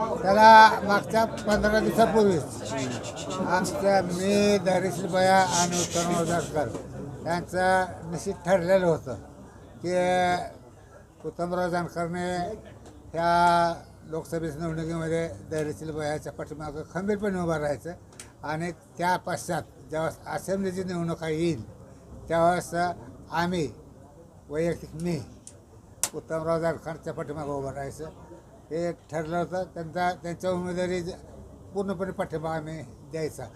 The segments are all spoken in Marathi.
त्याला मागच्या पंधरा दिवसापूर्वीच आमच्या मी धैर्यशील बया आणि उत्तम वजारकर यांचं निश्चित ठरलेलं होतं की उत्तमराव जानकरने ह्या लोकसभेच्या निवडणुकीमध्ये धैर्यशील बयाच्या पाठीमागं खंबीरपणे उभं राहायचं आणि त्या पश्चात जेव्हा असेंब्लीची निवडणुका येईल त्यावेळेस आम्ही वैयक्तिक मी उत्तमराव जानकरच्या पाठीमागं उभं राहायचं. हे ठरलं होतं. त्यांचा त्यांच्या उमेदवारी पूर्णपणे पाठिंबा आम्ही द्यायचा.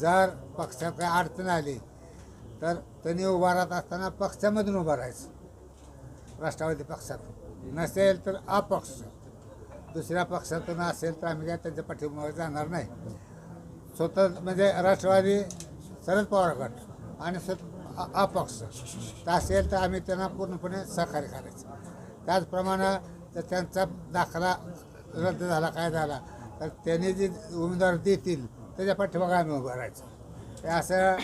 जर पक्षात काही अडचण आली तर त्यांनी उभा राहत असताना पक्षामधून उभं राहायचं. राष्ट्रवादी पक्षात नसेल तर अपक्ष. दुसऱ्या पक्षातून असेल तर आम्ही काय त्यांच्या पाठिंबावर जाणार नाही. स्वतः म्हणजे राष्ट्रवादी शरद पवार गट आणि स्वत अपक्ष. तर असेल तर आम्ही त्यांना पूर्णपणे सहकार्य करायचं. त्याचप्रमाणे जर त्यांचा दाखला रद्द झाला काय झाला? तर त्यांनी जे उमेदवार देतील त्याच्या पाठीमागे आम्ही उभं राहायचं. असं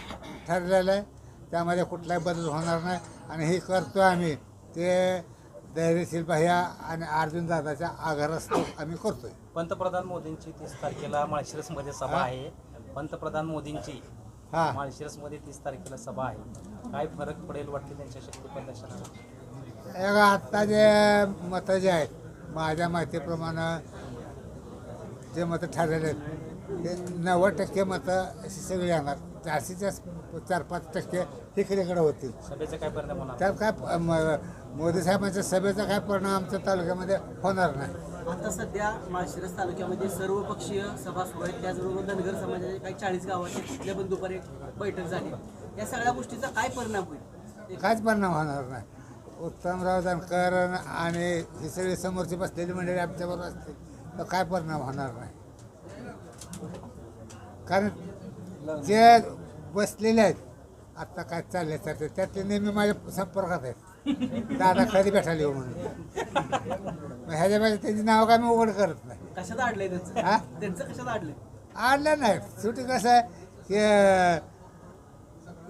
ठरलेलं आहे. त्यामध्ये कुठलाही बदल होणार नाही. आणि हे करतो आम्ही. ते धैर्यशील भैया आणि अर्जुन दादाच्या आघारस्तव आम्ही करतोय. पंतप्रधान मोदींची तीस तारखेला माळशिरसमध्ये सभा? आहे. पंतप्रधान मोदींची हां. माळशिरसमध्ये तीस तारखेला सभा आहे. काय फरक पडेल वाटते त्यांच्या शक्ती प्रदर्शनाला हे बघा, आत्ता जे मतं जे आहेत माझ्या माहितीप्रमाणे जे मतं ठरलेले आहेत ते नव्वद टक्के मतं अशी सगळी येणार. जास्तीत जास्त चार पाच टक्के तिकडेकडे होतील. सभेचा काय परिणाम होणार? त्यात काय म- मोदी साहेबांच्या सभेचा काय परिणाम आमच्या तालुक्यामध्ये होणार नाही. आता सध्या माळशिरस तालुक्यामध्ये सर्वपक्षीय सभा सुरू आहेत त्याचबरोबर धनगर समाजाचे काही चाळीस गावाचे तिथल्या पण दुपारी एक बैठक झाली. या सगळ्या गोष्टीचा काय परिणाम होईल? काहीच परिणाम होणार नाही. उत्तमराव जानकर आणि ही सगळी समोरची बसलेली मंडळी आमच्याबरोबर असतील तर काय परिणाम होणार नाही. कारण जे बसलेले आहेत आत्ता काय चालले तर त्यातले नेहमी माझ्या संपर्कात आहेत. दादा कधी भेटायला येऊ म्हणून? मग ह्याच्यामध्ये त्यांची नावं काय मी उघड करत नाही. कशात हा? त्यांचं कशात आणलं नाही. शेवटी कसं आहे की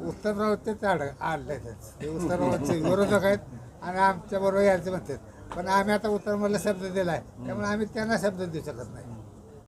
उत्तरराव तेच आड आणलं ते उत्तररावचे विरोधक आहेत. आणि आमच्याबरोबर यायचं म्हणतात. पण आम्ही आता उत्तरमधला शब्द दिला आहे त्यामुळे आम्ही त्यांना शब्द देऊ शकत नाही.